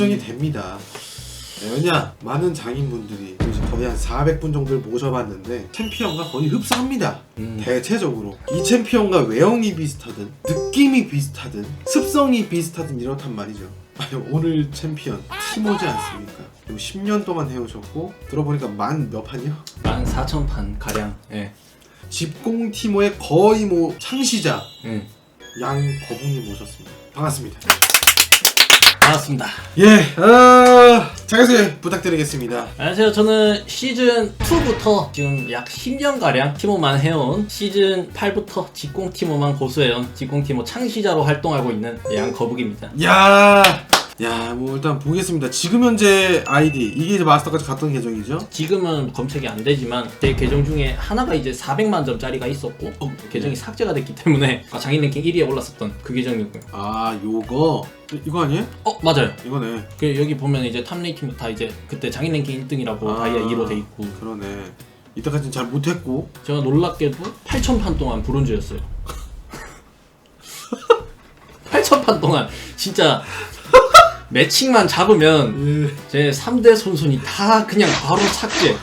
걱정이 됩니다. 네, 왜냐 많은 장인분들이 이제 거의 한 400분 정도를 모셔봤는데 챔피언과 거의 흡사합니다. 음. 대체적으로 이 챔피언과 외형이 비슷하든 느낌이 비슷하든 습성이 비슷하든 이렇단 말이죠. 아니, 오늘 챔피언 티모지 않습니까? 그리고 10년 동안 해오셨고 들어보니까 만 몇 판이요? 만 4천 판 가량. 예. 집공 티모의 거의 뭐 창시자 음. 양 거북님 모셨습니다. 반갑습니다. 반갑습니다. 예, 어, 자기소개 부탁드리겠습니다. 안녕하세요. 저는 시즌 2부터 지금 약 10년 가량 티모만 해온 시즌 8부터 직공 티모만 고수해온 직공 티모 창시자로 활동하고 있는 양거북입니다. 야, 야, 뭐 일단 보겠습니다. 지금 현재 아이디 이게 이제 마스터까지 갔던 계정이죠? 지금은 검색이 안 되지만 제 계정 중에 하나가 이제 400만 점짜리가 있었고 어, 계정이 삭제가 됐기 때문에 장인 랭킹 1위에 올랐었던 그 계정이고요. 아, 요거 이- 이거 아니에요? 어 맞아요. 이거네. 그 여기 보면 이제 탑 레이팅도 다 이제 그때 장인 랭킹 1등이라고 아. 다이아 2로 돼 있고 그러네. 이때까지는 잘 못했고 제가 놀랍게도 8,000판 동안 브론즈였어요. 8,000판 동안 진짜 매칭만 잡으면 제 3대 손손이 다 그냥 바로 삭제.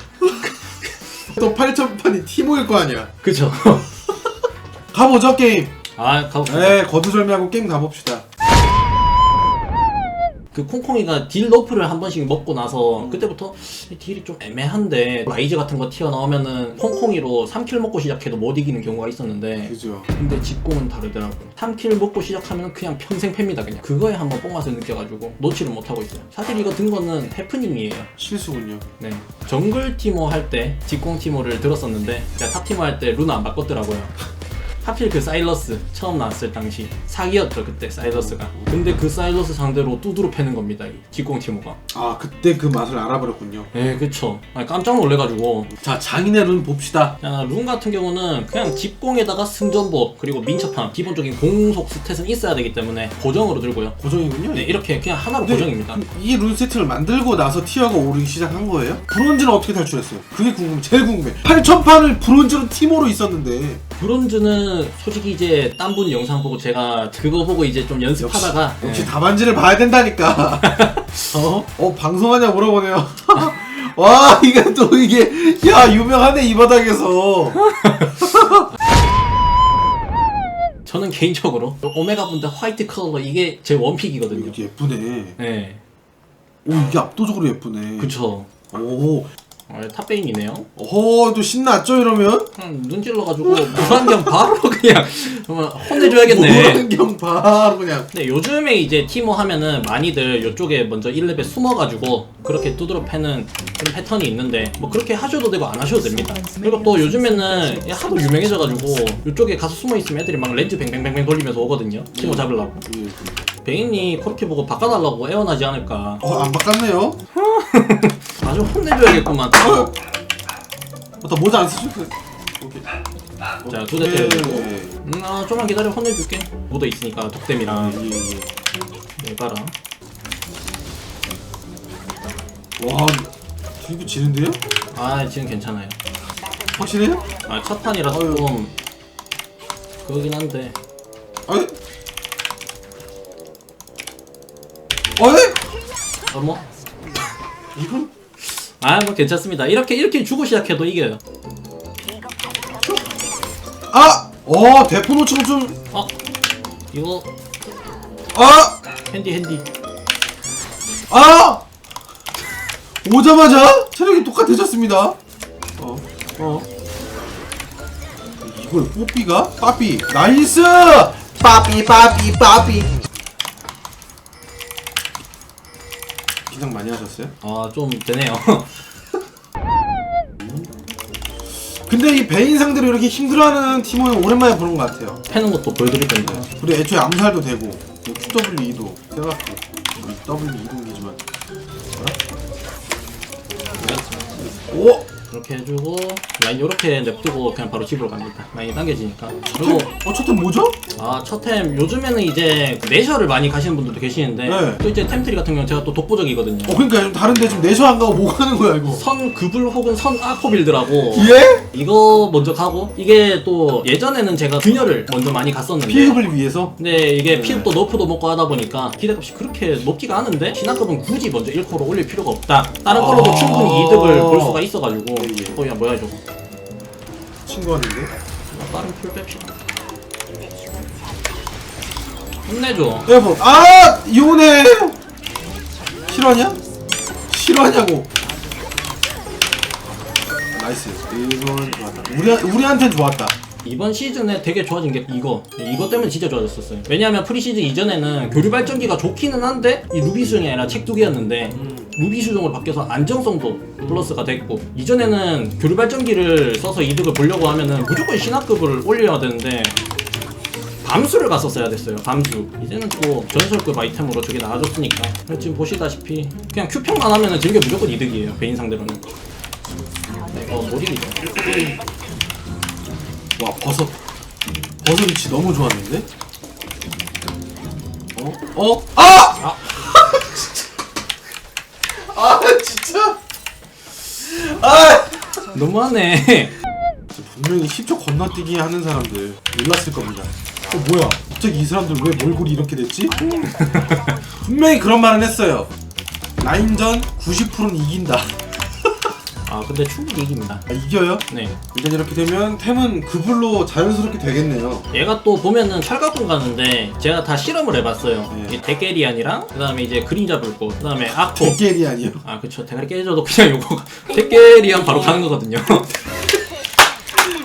또 8천판이 티모일 거 아니야. 그쵸? 가보죠 게임. 아, 가봅시다. 네, 거두절미하고 게임 가봅시다. 그 콩콩이가 딜 너프를 한 번씩 먹고 나서 그때부터 이 딜이 좀 애매한데 라이즈 같은 거 튀어나오면은 콩콩이로 3킬 먹고 시작해도 못 이기는 경우가 있었는데 그죠. 근데 직공은 다르더라고. 3킬 먹고 시작하면 그냥 평생 팹니다 그냥. 그거에 한번 뽕맛을 느껴가지고 놓지를 못하고 있어요. 사실 이거 든 거는 해프닝이에요. 실수군요. 네. 정글 티모 할 때 직공 티모를 들었었는데 제가 탑 티모 할 때 루나 안 바꿨더라고요 하필 그 사일러스 처음 나왔을 당시 사기였죠 그때 사일러스가 근데 그 사일러스 상대로 뚜드러 패는 겁니다 이 직공 티모가 아, 그때 그 맛을 알아버렸군요. 네 그쵸 아니, 깜짝 놀래가지고 자, 장인의 룬 봅시다. 자, 룬 같은 경우는 그냥 집공에다가 승전보 그리고 민첩함 기본적인 공속 스탯은 있어야 되기 때문에 고정으로 들고요 고정이군요. 네 이렇게 그냥 하나로 네. 고정입니다 이 룬 세트를 만들고 나서 티어가 오르기 시작한 거예요? 브론즈는 어떻게 탈출했어요? 그게 궁금해. 제일 궁금해. 8천판을 브론즈로 티모로 있었는데 브론즈는 솔직히 이제 딴 분 영상 보고 제가 그거 보고 이제 좀 연습하다가 역시 네. 답안지를 봐야 된다니까. 어? 어 방송하냐 물어보네요. 와 이게 또 이게 야 유명하네 이 바닥에서. 저는 개인적으로 오메가 분들 화이트 컬러 이게 제 원픽이거든요 이게 예쁘네. 네 오 이게 압도적으로 예쁘네. 그쵸 오. 아, 탑베인이네요 어허 또 신났죠 이러면? 그냥 눈 찔러가지고 물안경 바로 그냥 정말 혼내줘야겠네 안경 바로 그냥. 근데 요즘에 이제 티모 하면은 많이들 이쪽에 먼저 1렙에 숨어가지고 그렇게 두드러 패는 그런 패턴이 있는데 뭐 그렇게 하셔도 되고 안 하셔도 됩니다. 그리고 또 요즘에는 하도 유명해져가지고 이쪽에 가서 숨어 있으면 애들이 막 렌즈 뱅뱅뱅뱅 돌리면서 오거든요. 티모 잡으려고. 예. 베인이 그렇게 보고 바꿔달라고 애원하지 않을까. 어 안 바꿨네요. 아주 혼내줘야겠구만. 어. 어나 모자 안 쓰죠? 그- 오케이. 자, 두대 때리고. 예. 음, 아, 좀만 기다려 혼내줄게. 묻어 있으니까 덕댐이랑 예, 예. 내봐라. 와 이거 지는데요? 아, 지금 괜찮아요. 확실해요? 아, 첫 판이라서 아유. 좀 그러긴 한데. 아니? 어머. 이건 아, 뭐 괜찮습니다. 이렇게 이렇게 주고 시작해도 이겨요. 아! 어 대포 놓치고 좀 어? 이거 아! 핸디 핸디. 아! 오자마자 체력이 똑같아졌습니다. 어, 어. 이걸 뽀삐가? 빠삐. 나이스! 빠삐, 빠삐, 빠삐. 긴장 많이 하셨어요? 아, 좀 되네요. 근데 이 베인 상대로 이렇게 힘들어하는 팀은 오랜만에 보는 것 같아요. 패는 것도 보여드릴 건데. 그리고 애초에 암살도 되고, 뭐 QW2도 세갖고, W 이동기지만. 오! 이렇게 해주고 라인 이렇게 냅두고 그냥 바로 집으로 갑니다. 라인이 당겨지니까. 그리고 어, 첫템 뭐죠? 아 첫템 요즘에는 이제 내셔를 많이 가시는 분들도 계시는데 네. 또 이제 템트리 같은 경우는 제가 또 독보적이거든요. 어, 그러니까 좀 다른데 지금 내셔 안 가고 뭐 가는 거야, 이거? 선 그불 혹은 선 아코 빌드라고 예? 이거 먼저 가고 이게 또 예전에는 제가 균열을 먼저 많이 갔었는데 피흡을 위해서? 근데 이게 네. 피흡도 너프도 먹고 하다 보니까 기대값이 그렇게 높지가 않은데 신화급은 굳이 먼저 1코로 올릴 필요가 없다 다른 걸로도 아. 충분히 이득을 볼 수가 있어가지고 예, 예. 거야 뭐야 저거 친구하는데? 빠른 풀 뺍시다 혼내줘 에어컨. 아! 이혼해! 실화냐? 실화냐고. 나이스. 이건 좋았다. 우리, 우리한텐 좋았다. 이번 시즌에 되게 좋아진 게 이거 이거 때문에 진짜 좋아졌었어요 왜냐하면 프리시즌 이전에는 교류 발전기가 좋기는 한데 이 루비 수정이 아니라 책두 개였는데 루비 수정으로 바뀌어서 안정성도 플러스가 됐고 이전에는 교류 발전기를 써서 이득을 보려고 하면은 무조건 신화급을 올려야 되는데 밤수를 갔었어야 됐어요 밤수 이제는 또 전설급 아이템으로 저게 나와줬으니까 지금 보시다시피 그냥 큐평만 하면은 지금 무조건 이득이에요 베인 상대로는 어 노리기죠 와, 버섯. 버섯 위치 너무 좋았는데? 어? 어? 아! 아! 아, 진짜? 아! 너무하네 분명히 10초 건너뛰기 하는 사람들 놀랐을 겁니다. 어 뭐야? 갑자기 이 사람들 왜 몰골이 이렇게 됐지? 분명히 그런 말은 했어요. 라인전 90%는 이긴다. 아 근데 충분히 이깁니다 아, 이겨요? 네 일단 이렇게 되면 템은 그불로 자연스럽게 되겠네요. 얘가 또 보면은 철갑군 가는데 제가 다 실험을 해봤어요. 네. 이게 데게리안이랑 그다음에 이제 그림자 불꽃, 그다음에 아코. 대결이 아니요. 아 그쵸 대가리 깨져도 그냥 요거 데게리안 바로 가는 거거든요.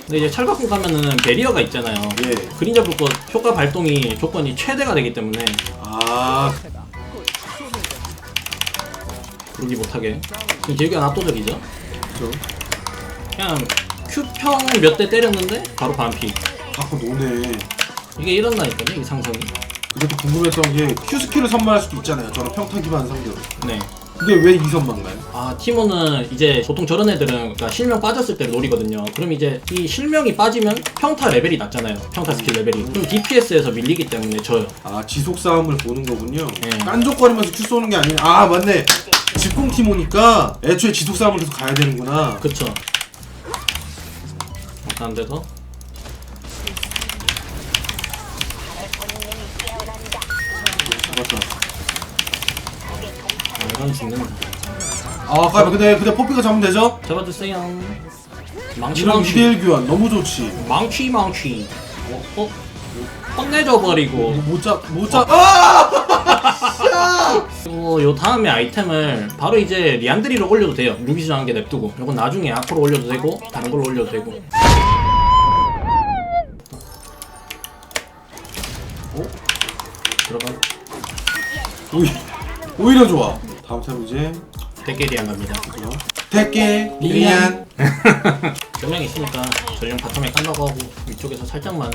근데 이제 철갑군 가면은 베리어가 있잖아요. 예. 그림자 불꽃 효과 발동이 조건이 최대가 되기 때문에 아, 그러기 못하게. 지금 계기가 압도적이죠. 그죠. 그냥 큐평 몇 대 때렸는데 바로 반피. 갖고 노네. 이게 이런다니까요 이 상성이. 근데 또 궁금했던 게 Q 스킬을 선발할 수도 있잖아요. 저런 평타 기반 상대로. 네. 근데 왜 이 선만 가요? 아 티모는 이제 보통 저런 애들은 그러니까 실명 빠졌을 때를 노리거든요. 그럼 이제 이 실명이 빠지면 평타 레벨이 낮잖아요. 평타 스킬 레벨이. 그럼 DPS에서 밀리기 때문에 져요. 아 지속 싸움을 보는 거군요. 네. 깐족거리면서 Q 쏘는 게 아니라 아 맞네. 직공 티모니까 애초에 지속 싸움을 계속 가야 되는구나. 그쵸? 안 돼서 맞다. 아, 이건 죽는다. 아 까비 근데 근데 포피가 잡으면 되죠? 잡아주세요. 망치 이런 망치 2대1 교환 너무 좋지. 망치 망치. 어? 어? 혼내줘 버리고. 못 잡 못 잡. 아! 그리고 요 다음에 아이템을 바로 이제 리안드리로 올려도 돼요. 루비 수정한 게 냅두고. 이건 나중에 앞으로 올려도 되고 다른 걸로 올려도 되고. 어? 들어가. 오히, 오히려 좋아. 다음 템 이제 대게리안 갑니다. 대게 리안. 전령 있으니까 전령 바텀에 깐다고 하고 위쪽에서 살짝만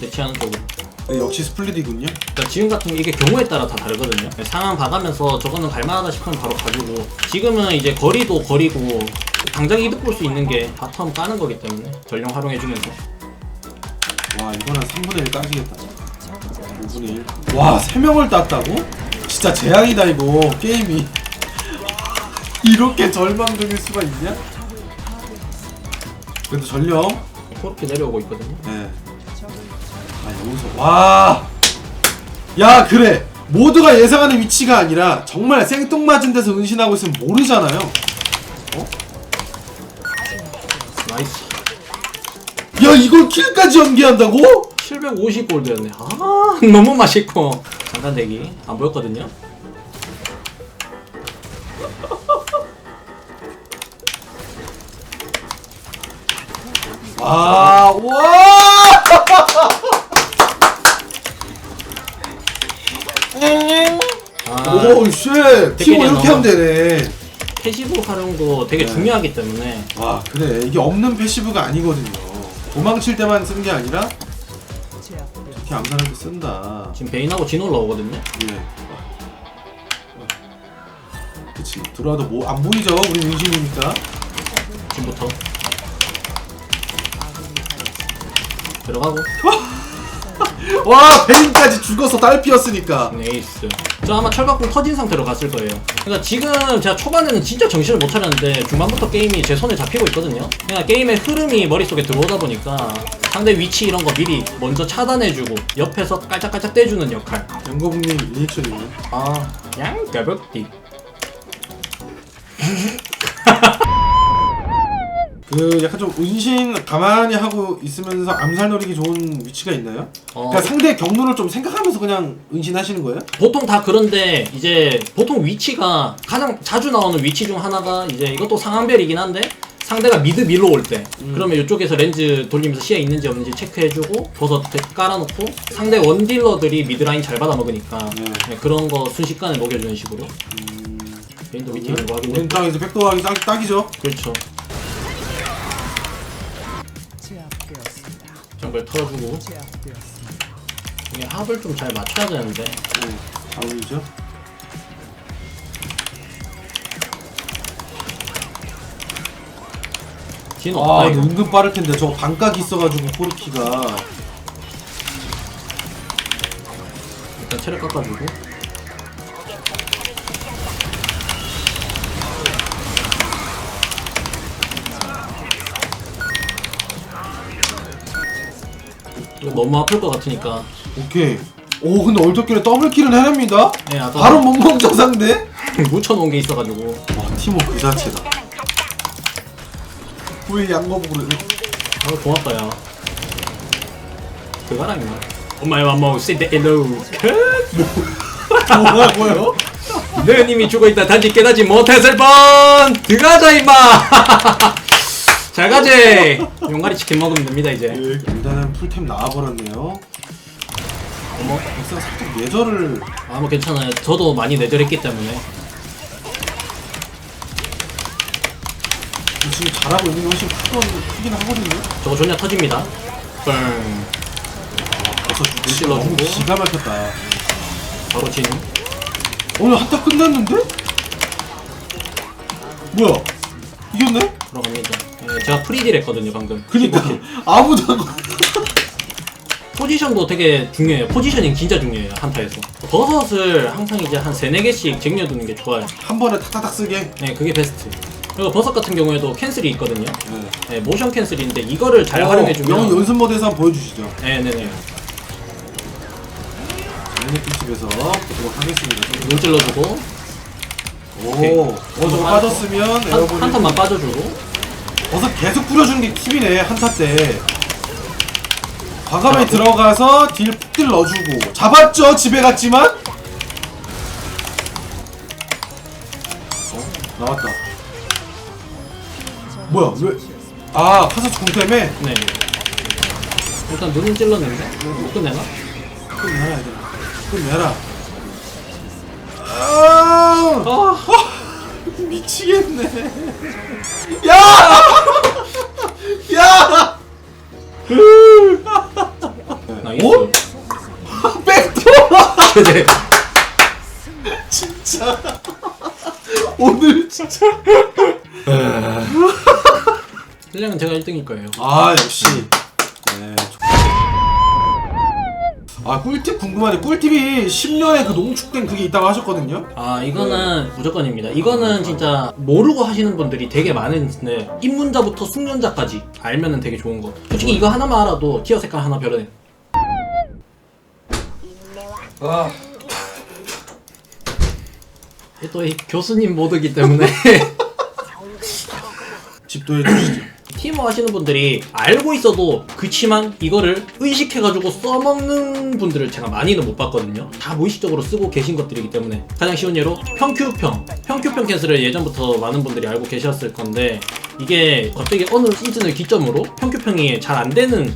대치하는 쪽으로. 네, 역시 스플릿이군요. 그러니까 지금 같은 게 이게 경우에 따라 다 다르거든요. 상황 봐가면서 저거는 갈만하다 싶으면 바로 가주고 지금은 이제 거리도 거리고 당장 이득 볼 수 있는 게 바텀 까는 거기 때문에 전령 활용해주면서 와한 3분의 1 까지겠다. 5분의 1. 와 3명을 땄다고? 진짜 재앙이다 이거 게임이. 이렇게 절망적일 수가 있냐? 그래도 전령. 그렇게 내려오고 있거든요. 네. 아 여기서 와. 야 그래. 모두가 예상하는 위치가 아니라 정말 생뚱맞은 데서 은신하고 있으면 모르잖아요. 나이스. 야 이걸 킬까지 연기한다고? 750 골드였네. 아 너무 맛있고 잠깐 대기 안 보였거든요. 아, 와! 아! 팀 되게 이렇게 하면 되네. 패시브 활용도 되게 네. 중요하기 때문에 와, 그래. 이게 없는 패시브가 아니거든요. 도망칠 때만 쓰는 게 아니라 이렇게 암산할 때 쓴다. 지금 베인하고 진 올라오거든요. 예. 그치. 들어와도 뭐, 안 보이죠? 우리 은신이니까. 지금부터 들어가고 와 베인까지 죽어서 딸피였으니까. 에이스. 저 아마 철갑공 터진 상태로 갔을 거예요. 그러니까 지금 제가 초반에는 진짜 정신을 못 차렸는데 중반부터 게임이 제 손에 잡히고 있거든요. 그러니까 게임의 흐름이 머릿속에 들어오다 보니까 상대 위치 이런 거 미리 먼저 차단해주고 옆에서 깔짝깔짝 떼주는 역할. 영거북님 리액션이네 아 양가볍디 그 약간 좀 은신 가만히 하고 있으면서 암살 노리기 좋은 위치가 있나요? 어, 그러니까 상대 경로를 좀 생각하면서 그냥 은신하시는 거예요? 보통 다 그런데 이제 보통 위치가 가장 자주 나오는 위치 중 하나가 이제 이것도 상황별이긴 한데 상대가 미드 밀로 올 때. 그러면 이쪽에서 렌즈 돌리면서 시야 있는지 없는지 체크해주고 버섯 깔아놓고 상대 원딜러들이 미드 라인 잘 받아먹으니까 네. 네, 그런 거 순식간에 녹여주는 식으로. 개인도 밑에 있는 거 확인해 우리 입장에서 백도하기 딱, 딱이죠? 그렇죠 정글 털어주고. 이게 합을 좀 잘 맞춰야 되는데. 네, 잘? 뒤는 아 없다 근데 이거 은근 빠를 텐데. 저거 반각이 있어가지고 포르키가. 일단 체력 깎아주고 이거 너무 아플 것 같으니까. 오케이. 오 근데 얼떨결에 더블킬을 해냅니다. 네 아까 바로 못 먹죠 상대? 묻혀놓은 게 있어가지고. 와 티모 그 자체다 왜 양거북으로 바로 고맙다야. 그거랑 임마 엄마의 맘모 sit hello. 뭐라고요? 너님이 죽어있다. 단지 깨닫지 못했을 뻔! 들어가자 임마 잘 가지 용가리 치킨 먹으면 됩니다 이제. 일단은 풀템 나와버렸네요. 어머 백사가 살짝 예절을. 아 뭐 괜찮아요. 저도 많이 내절했기 때문에. 지금 잘하고 있는 게 훨씬 크건, 크긴 하거든요. 저거 존냐 터집니다. 뻥 벌써 눈질 너무 넣어주고. 기가 막혔다. 바로 진 오늘 한타 끝났는데? 뭐야? 이겼네? 들어갑니다 예, 제가 프리딜 했거든요 방금. 그니까. 15킬. 아무도 안 포지션도 되게 중요해요. 포지셔닝 진짜 중요해요 한타에서. 버섯을 항상 이제 한 3, 4개씩 쟁여두는 게 좋아요. 한 번에 탁탁탁 쓰게? 네 그게 베스트. 그리고 버섯 같은 경우에도 캔슬이 있거든요. 네. 네, 모션 캔슬인데 이거를 잘 영 활용해주면 연습 모드에서 한번 보여주시죠. 네네네. 레네팀집에서 보도록 하겠습니다. 눈 찔러주고. 오케이. 오, 어 저거 빠졌으면 한, 한 턴만 빠져주고 버섯 계속 뿌려주는 게 팁이네 한타 때. 아, 들어가서 딜 푹딜 넣어주고. 잡았죠 집에 갔지만? 어? 나왔다. 뭐야 왜? 아 카사츠 공 때문에? 네. 일단 눈은 찔렀는데? 못 끝내나? 끝내라 얘들아 끝내라 아! 아 미치겠네 야! 야! 나이스 오? 백도 네. 진짜 오늘 진짜 실력은 제가 1등일 거예요 아 역시 네. 아 꿀팁 궁금하네. 꿀팁이 10년에 그 농축된 그게 있다고 하셨거든요? 아 이거는 무조건입니다. 이거는 진짜 모르고 하시는 분들이 되게 많은데 입문자부터 숙련자까지 알면은 되게 좋은 거. 솔직히 이거 하나만 알아도 티어 색깔 하나 별어내 아. 또이 교수님 모드기 때문에. 집도 해 주시죠 티모 하시는 분들이 알고 있어도 그치만 이거를 의식해가지고 써먹는 분들을 제가 많이는 못 봤거든요. 다 무의식적으로 쓰고 계신 것들이기 때문에 가장 쉬운 예로 평큐평 평큐평 캔슬을 예전부터 많은 분들이 알고 계셨을 건데 이게 갑자기 어느 시즌을 기점으로 평큐평이 잘 안 되는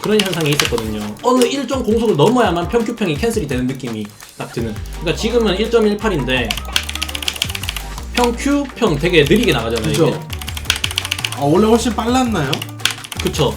그런 현상이 있었거든요. 어느 일정 공속을 넘어야만 평큐평이 캔슬이 되는 느낌이 딱 드는. 그러니까 지금은 1.18인데 평큐평 되게 느리게 나가잖아요. 그죠? 아 원래 훨씬 빨랐나요? 그쵸.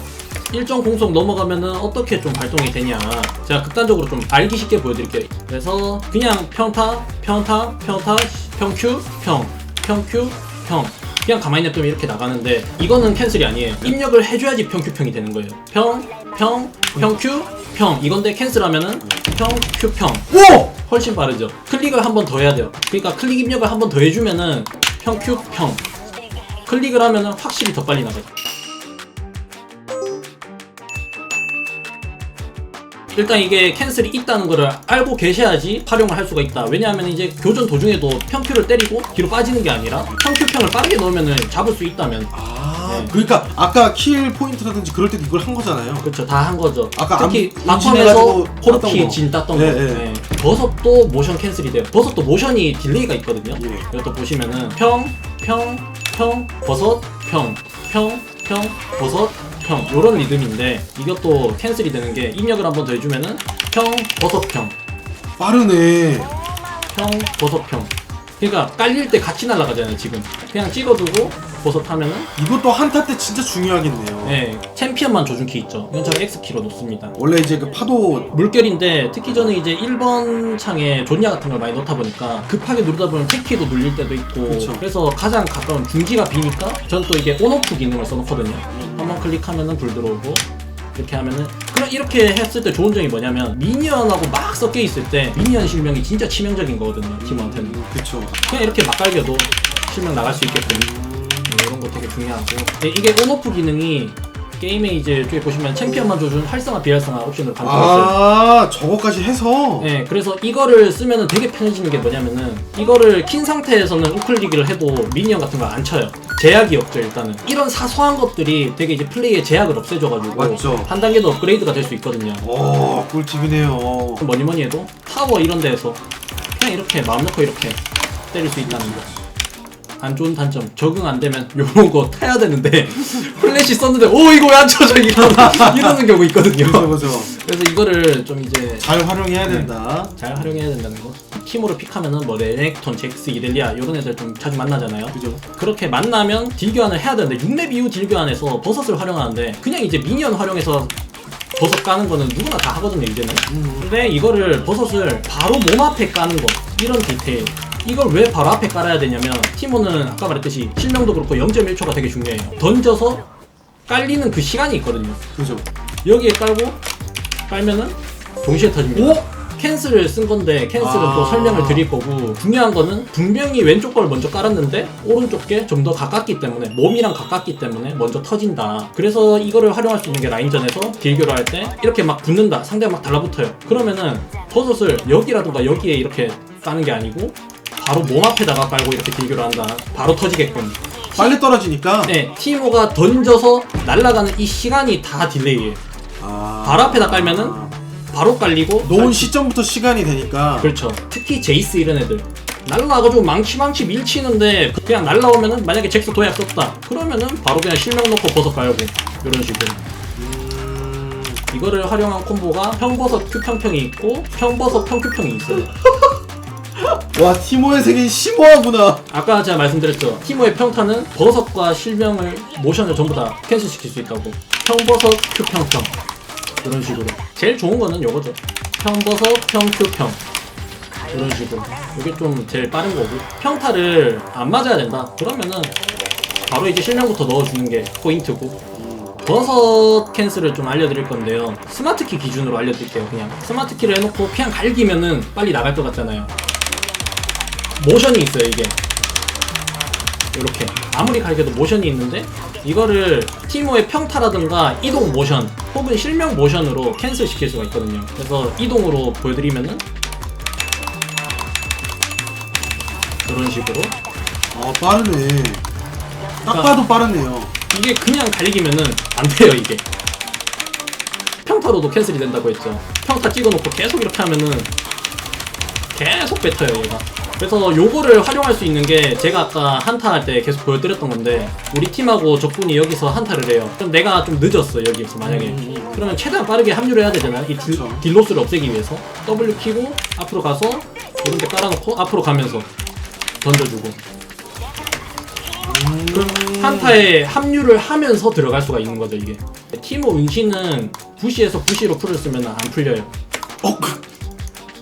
일정 공속 넘어가면은 어떻게 좀 발동이 되냐. 제가 극단적으로 좀 알기 쉽게 보여드릴게요. 그래서 그냥 평타, 평타, 평타, 평큐, 평, 평큐, 평. 그냥 가만히 냅두면 이렇게 나가는데 이거는 캔슬이 아니에요 입력을 해줘야지 평큐평이 되는 거예요 평, 평, 평큐, 평 이건데 캔슬하면은 평, 큐, 평 오! 훨씬 빠르죠 클릭을 한 번 더 해야 돼요 그러니까 클릭 입력을 한 번 더 해주면은 평, 큐, 평 클릭을 하면은 확실히 더 빨리 나가요 일단 이게 캔슬이 있다는 거를 알고 계셔야지 활용을 할 수가 있다. 왜냐하면 이제 교전 도중에도 평큐를 때리고 뒤로 빠지는 게 아니라 평큐평을 빠르게 넣으면 잡을 수 있다면 아, 네. 그러니까 아까 킬 포인트라든지 그럴 때도 이걸 한 거잖아요. 그렇죠 다 한 거죠. 아까 특히 암- 막판에서 포르키 거. 진 땄던 네, 거. 네. 네. 버섯도 모션 캔슬이 돼요. 버섯도 모션이 딜레이가 있거든요. 예. 이것도 보시면은 평, 평, 평, 버섯, 평, 평, 평, 버섯, 평 요런 리듬인데 이것도 캔슬이 되는 게 입력을 한 번 더 해주면은 평, 버섯, 평 빠르네. 평, 버섯, 평. 그러니까 깔릴 때 같이 날아가잖아요, 지금. 그냥 찍어두고 버섯 하면은, 이것도 한타 때 진짜 중요하겠네요. 예, 챔피언만 조준키 있죠. 이건 제가 X키로 놓습니다. 원래 이제 그 파도 물결인데 특히 저는 이제 1번 창에 존야 같은 걸 많이 넣다 보니까 급하게 누르다 보면 체키도 눌릴 때도 있고 그쵸. 그래서 가장 가까운 중지가 비니까 전또 이게 온오프 기능을 써놓거든요 한번 클릭하면은 불 들어오고 이렇게 하면은 그럼 이렇게 했을 때 좋은 점이 뭐냐면 미니언하고 막 섞여 있을 때 미니언 실명이 진짜 치명적인 거거든요 팀원한테는 음, 그쵸. 그냥 이렇게 막 깔겨도 실명 나갈 수 있게끔 네, 이런 거 되게 중요하고 네, 이게 온오프 기능이 게임에 이제 쪽에 보시면 챔피언만 조준 활성화 비활성화 옵션을 반영했어요 아, 저거까지 해서 네, 그래서 이거를 쓰면은 되게 편해지는 게 뭐냐면은 이거를 킨 상태에서는 우클릭을 해도 미니언 같은 거 안 쳐요. 제약이 없죠 일단은. 이런 사소한 것들이 되게 이제 플레이의 제약을 없애줘가지고 맞죠. 한 단계 더 업그레이드가 될 수 있거든요. 오, 꿀팁이네요. 뭐니 뭐니 해도 타워 이런 데에서 그냥 이렇게 마음 놓고 이렇게 때릴 수 있다는 거. 안 좋은 단점 적응 안 되면 요런 거 타야 되는데 플래시 썼는데 오 이거 왜 안 쳐져 이러는, 이러는 경우 있거든요. 그죠, 그죠. 그래서 이거를 좀 이제 잘 활용해야 된다. 잘 활용해야 된다는 거. 팀으로 픽하면은 뭐 레넥톤, 잭스, 이렐리아 이런 애들 좀 자주 만나잖아요. 그죠. 그렇게 만나면 딜 교환을 해야 되는데 6렙 이후 딜 교환에서 버섯을 활용하는데 그냥 이제 미니언 활용해서 버섯 까는 거는 누구나 다 하거든요 이제는. 근데 이거를 버섯을 바로 몸 앞에 까는 거 이런 디테일. 이걸 왜 바로 앞에 깔아야 되냐면 티모는 아까 말했듯이 실명도 그렇고 0.1초가 되게 중요해요. 던져서 깔리는 그 시간이 있거든요. 그죠. 여기에 깔고 깔면은 동시에 터집니다. 오? 캔슬을 쓴 건데 캔슬은 아. 또 설명을 드릴 거고 중요한 거는 분명히 왼쪽 걸 먼저 깔았는데 오른쪽 게 좀 더 가깝기 때문에 몸이랑 가깝기 때문에 먼저 터진다. 그래서 이거를 활용할 수 있는 게 라인전에서 딜교를 할 때 이렇게 막 붙는다. 상대가 막 달라붙어요. 그러면은 버섯을 여기라든가 여기에 이렇게 까는 게 아니고 바로 몸 앞에다가 깔고 이렇게 딜교를 한다. 바로 터지게끔. 빨리 떨어지니까. 네, 티모가 던져서 날아가는 이 시간이 다 딜레이예요. 아. 바로 앞에다 깔면은 바로 깔리고 놓은 시점부터 시간이 되니까. 그렇죠. 특히 제이스 이런 애들 날라가지고 망치 망치 밀치는데 그냥 날라오면은 만약에 잭스 도약 썼다 그러면은 바로 그냥 실명 넣고 버섯 깔고 이런 식으로 음, 이거를 활용한 콤보가 평버섯 큐평평이 있고 평버섯 평큐평이 있어요. 와, 티모의 세계는 심오하구나. 아까 제가 말씀드렸죠. 티모의 평타는 버섯과 실명을 모션을 전부 다 캔슬시킬 수 있다고. 평버섯 큐평평 이런 식으로. 제일 좋은 거는 요거죠. 평버섯 평큐평 이런 식으로. 이게 좀 제일 빠른 거고. 평타를 안 맞아야 된다. 그러면은 바로 이제 실명부터 넣어주는 게 포인트고. 버섯 캔슬을 좀 알려드릴 건데요. 스마트키 기준으로 알려드릴게요. 그냥 스마트키를 해놓고 그냥 갈기면은 빨리 나갈 것 같잖아요. 모션이 있어요 이게. 이렇게. 아무리 갈겨도 모션이 있는데 이거를 티모의 평타라든가 이동 모션 혹은 실명 모션으로 캔슬 시킬 수가 있거든요. 그래서 이동으로 보여드리면은 이런 식으로. 아, 빠르네. 딱 그러니까- 봐도 빠르네요. 이게 그냥 갈기면은 안 돼요 이게. 평타로도 캔슬이 된다고 했죠. 평타 찍어놓고 계속 이렇게 하면은 계속 뱉어요 얘가 그래서 요거를 활용할 수 있는 게 제가 아까 한타 할 때 계속 보여드렸던 건데 우리 팀하고 적군이 여기서 한타를 해요. 그럼 내가 좀 늦었어 여기서 만약에. 그러면 최대한 빠르게 합류를 해야 되잖아요. 이 딜. 딜로스를 없애기 위해서. W 키고 앞으로 가서 이런 데 깔아놓고 앞으로 가면서 던져주고. 그럼 한타에 합류를 하면서 들어갈 수가 있는 거죠 이게. 티모 은신은 부시에서 부시로 풀을 쓰면 안 풀려요. 어, 그,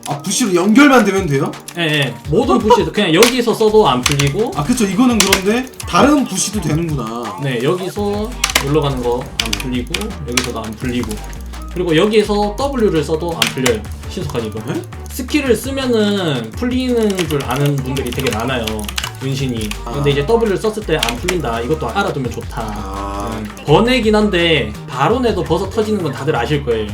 아 부시로 연결만 되면 돼요? 예, 예. 모든 부시도 그냥 여기서 써도 안 풀리고. 아 그쵸. 이거는 그런데 다른 부시도 되는구나. 네 여기서 올라가는 거 안 풀리고 여기서도 안 풀리고. 그리고 여기에서 W를 써도 안 풀려요. 신속하게 이거. 에? 스킬을 쓰면은 풀리는 줄 아는 분들이 되게 많아요. 은신이. 아. 근데 이제 W를 썼을 때 안 풀린다. 이것도 알아두면 좋다. 아. 음, 번외긴 한데 바론에도 버섯 터지는 건 다들 아실 거예요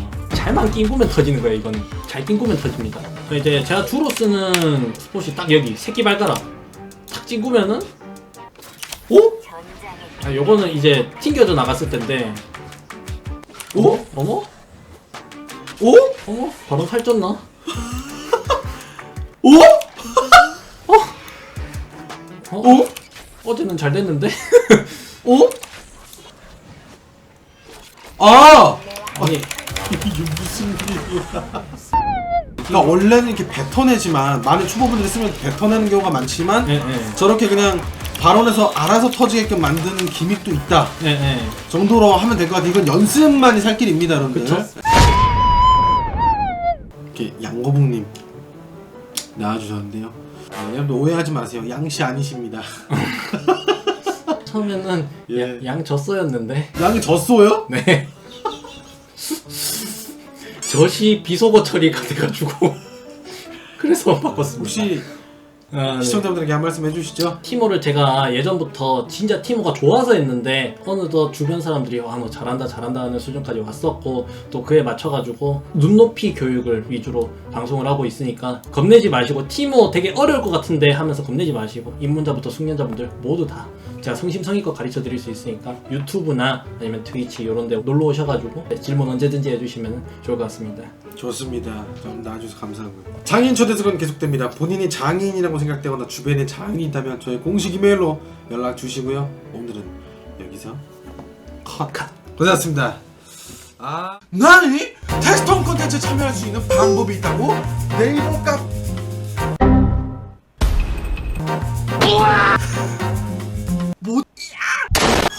잘만 낑구면 터지는 거예요 이건 잘 낑구면 터집니다 이제 제가 주로 쓰는 스폿이 딱 여기 새끼 발가락 탁 찡구면은 오? 아, 요거는 이제 튕겨져 나갔을 텐데 오? 어머? 오? 어머? 바로 살쪘나? 오? 어? 오? 어제는 잘 됐는데? 오? 아! 아니 이게 무슨 일이야 그러니까 원래는 이렇게 뱉어내지만 많은 초보분들이 쓰면 뱉어내는 경우가 많지만 예, 예. 저렇게 그냥 발언에서 알아서 터지게끔 만드는 기믹도 있다 예, 예. 정도로 하면 될 것 같아요 이건 연습만이 살 길입니다 여러분들 그쵸? 이렇게 양거북님 나와주셨는데요 아, 여러분들 오해하지 마세요 양씨 아니십니다 처음에는 예. 양, 양 졌어였는데 양이 졌어요? 네. 젖이 비속어 처리가 돼가지고 그래서 바꿨습니다. 혹시 아, 네. 시청자분들에게 한 말씀 해주시죠 티모를 제가 예전부터 진짜 티모가 좋아서 했는데 어느덧 주변 사람들이 와뭐 잘한다 잘한다 하는 수준까지 왔었고 또 그에 맞춰가지고 눈높이 교육을 위주로 방송을 하고 있으니까 겁내지 마시고 티모 되게 어려울 것 같은데 하면서 겁내지 마시고 입문자부터 숙련자분들 모두 다 제가 성심성의껏 가르쳐 드릴 수 있으니까 유튜브나 아니면 트위치 이런 데 놀러 오셔가지고 질문 언제든지 해주시면 좋을 것 같습니다. 좋습니다. 좀 나와주셔서 감사하고요. 장인 초대석은 계속됩니다. 본인이 장인이라고 생각되거나 주변에 장인이 있다면 저희 공식 이메일로 연락 주시고요. 오늘은 여기서 컷. 고생하셨습니다. 아 나니? 테스트 홈 콘텐츠 참여할 수 있는 방법이 있다고? 네이버 카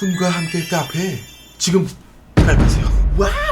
작품과 함께 카페 지금 가입하세요. 와!